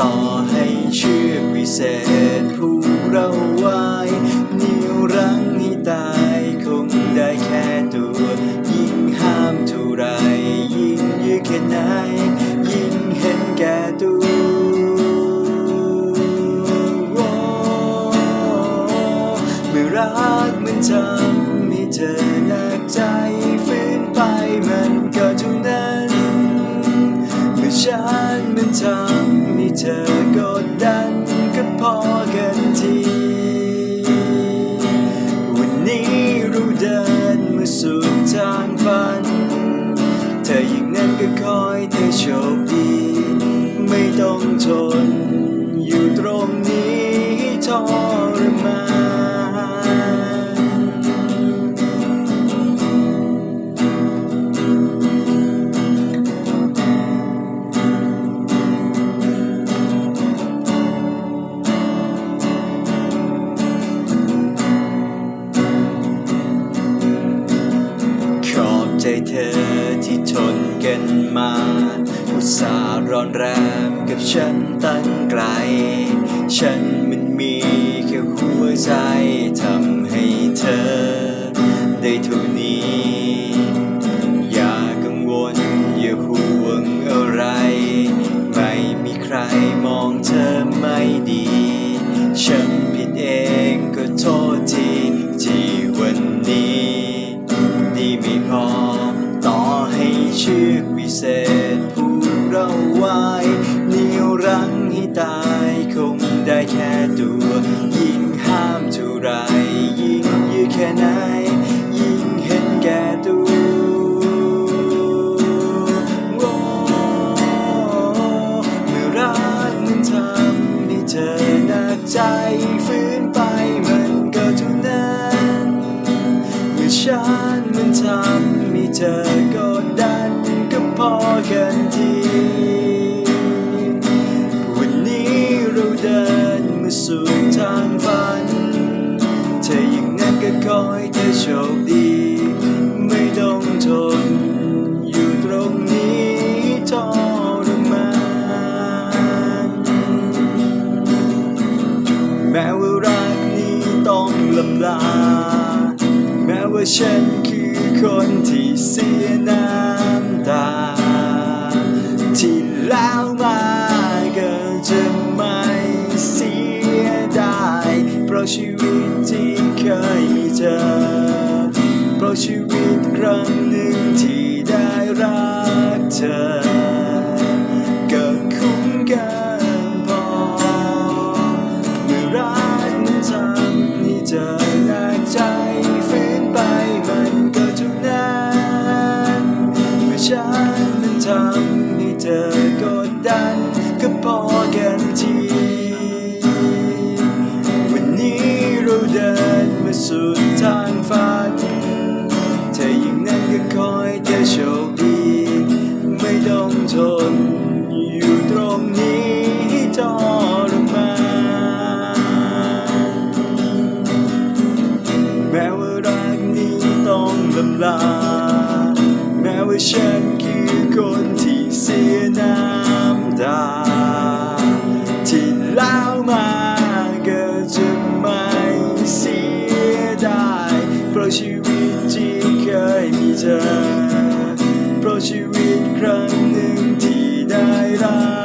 ต่อให้เชื่อวิเศษผู้เราไว้นิ้วรั้งให้ตายคงได้แค่ตัว ยิ่งห้ามเท่าไร ยิ่งยืดแค่ไหน ยิ่งเห็นแก่ตัวเมื่อรักมันทำ ไม่ต้องทนอยู่ตรงนี้ทรมานขอบใจเธอที่ทน กันมาอุตส่าห์ร้อนแรมกับฉันตั้งไกล ฉันมันมีแค่หัวใจทำ ชื่อวิเศษผูกเราไว้นิ้วรั้งให้ตายคงได้แค่ตัว ยิ่งห้ามเท่าไรยิ่งยืดแค่ไหน ยิ่งเห็นแก่ตัวโอ้เมื่อรักมันทำให้เธอหนักใจฝืนไปมันก็เท่านั้น เมื่อฉันมันทำให้เธอก็ พอกันทีวันนี้เราเดินมาสู่ทางฝันเธออย่างนั้นก็คอยเธอโชคดี ไม่ต้องทน อยู่ตรงนี้ทรมานแม้ว่ารักนี้ต้องลำลา แม้ว่าฉันคือคนที่เสียน้ ชีวิตที่เคยมีเธอเพราะชีวิตครั้งหนึ่งที่ได้รักเธอ ที่เคยมีเธอ เพราะชีวิตครั้งหนึ่งที่ได้รัก